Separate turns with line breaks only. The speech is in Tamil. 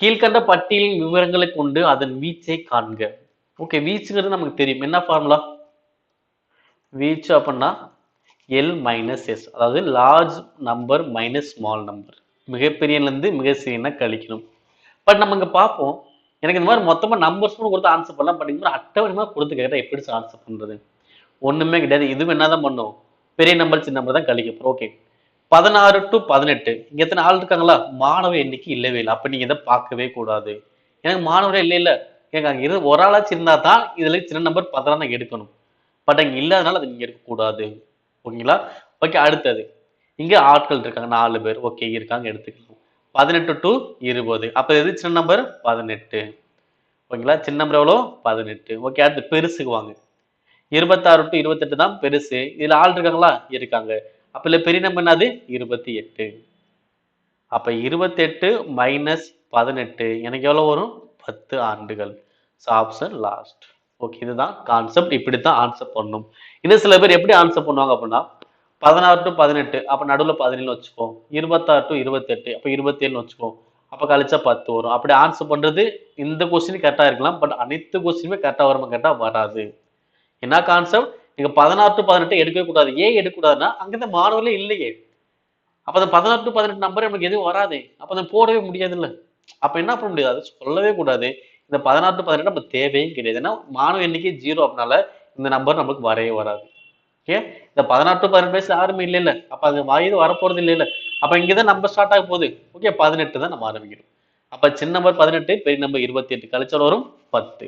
கீழ்கண்ட பட்டியலின் விவரங்களை கொண்டு அதன் வீச்சை காண்க. ஓகே வீச்சுங்கிறது நமக்கு தெரியும். என்ன ஃபார்முலா வீச்சு அப்படின்னா எல் மைனஸ் எஸ் அதாவது large number minus small number மிகப்பெரியலேருந்து மிக சிறியனா கழிக்கணும். பட் நம்ம இங்கே பார்ப்போம். எனக்கு இந்த மாதிரி மொத்தமாக நம்பர்ஸ் கூட கொடுத்து ஆன்சர் பண்ணலாம். பட் இந்த மாதிரி அட்டவணைமா கொடுத்து கேட்டால் எப்படி ஆன்சர் பண்ணுறது ஒன்றுமே கிடையாது. இதுவும் என்ன தான் பண்ணும்? பெரிய நம்பர் சின்ன நம்பர் தான் கழிக்க ஓகே பதினாறு டு பதினெட்டு. இங்க எத்தனை ஆள் இருக்காங்களா? மாணவ எண்ணிக்கை இல்லவே இல்லை. அப்ப நீங்க இதை பார்க்கவே கூடாது. எனக்கு மாணவரே இல்லை இல்லை. எனக்கு அங்க இருந்து ஒரு ஆளாச்சு இருந்தா தான் இதுல சின்ன நம்பர் பதினாறு எடுக்கணும். பட் அங்க இல்லாதனால அது நீங்க எடுக்கக்கூடாது. ஓகேங்களா? ஓகே அடுத்தது. இங்க ஆட்கள் இருக்காங்க. நாலு பேர். ஓகே இருக்காங்க. எடுத்துக்கலாம். பதினெட்டு டு இருபது. அப்ப எது சின்ன நம்பர் பதினெட்டு. ஓகேங்களா? சின்ன நம்பர் எவ்வளோ? பதினெட்டு. ஓகே அடுத்து பெருசுக்கு வாங்க. இருபத்தாறு டு இருபத்தெட்டு தான் பெருசு. இதுல ஆள் இருக்காங்களா? இருக்காங்க. அப்போ இல்லை பெரிய நம்பர் என்னது? இருபத்தி எட்டு. அப்ப இருபத்தெட்டு மைனஸ் பதினெட்டு எனக்கு எவ்வளவு வரும்? பத்து ஆண்டுகள். ஸோ ஆப்ஷன் லாஸ்ட் ஓகே இதுதான் கான்செப்ட் இப்படி தான் ஆன்சர் பண்ணணும் இன்னும் சில பேர் எப்படி ஆன்சர் பண்ணுவாங்க அப்படின்னா பதினாறு டு பதினெட்டு அப்போ நடுவில் பதினேழு வச்சுக்கோம் இருபத்தாறு டு இருபத்தெட்டு அப்போ இருபத்தேழுன்னு வச்சுக்கோம் அப்போ கழிச்சா பத்து வரும். அப்படி ஆன்சர் பண்ணுறது இந்த கொஸ்டின் கரெக்டாக இருக்கலாம் பட் அனைத்து கொஸ்டினுமே கரெக்டாக வருமா கரெக்டாக வராது. என்ன கான்செப்ட் நீங்கள் பதினாறு டு பதினெட்டு எடுக்கவே கூடாது. ஏன் எடுக்கக்கூடாதுன்னா அங்கே இந்த மாணவர்களே இல்லையே. அப்போ அந்த பதினாறு டு பதினெட்டு நம்பர் நமக்கு எதுவும் வராதே. அப்போ அதை போடவே முடியாதுல்ல. அப்போ என்ன பண்ண முடியாது? சொல்லவே கூடாது. இந்த பதினாறு டு பதினெட்டு நம்ம தேவையும் கிடையாது. ஏன்னா மாணவ எண்ணிக்கை ஜீரோ அப்படினால இந்த நம்பர் நமக்கு வரவே வராது. ஓகே இந்த பதினாறு டு பதினெட்டு வயசு யாருமே இல்லை இல்லை அப்போ அது வயது வரப்போறது இல்லை இல்லை அப்போ இங்கே தான் நம்பர் ஸ்டார்ட் ஆக போகுது. ஓகே பதினெட்டு தான் நம்ம ஆரம்பிக்கிறோம். அப்போ சின்ன நம்பர் பதினெட்டு பெரிய நம்பர் இருபத்தி எட்டு. கழிச்சல் வரும் பத்து.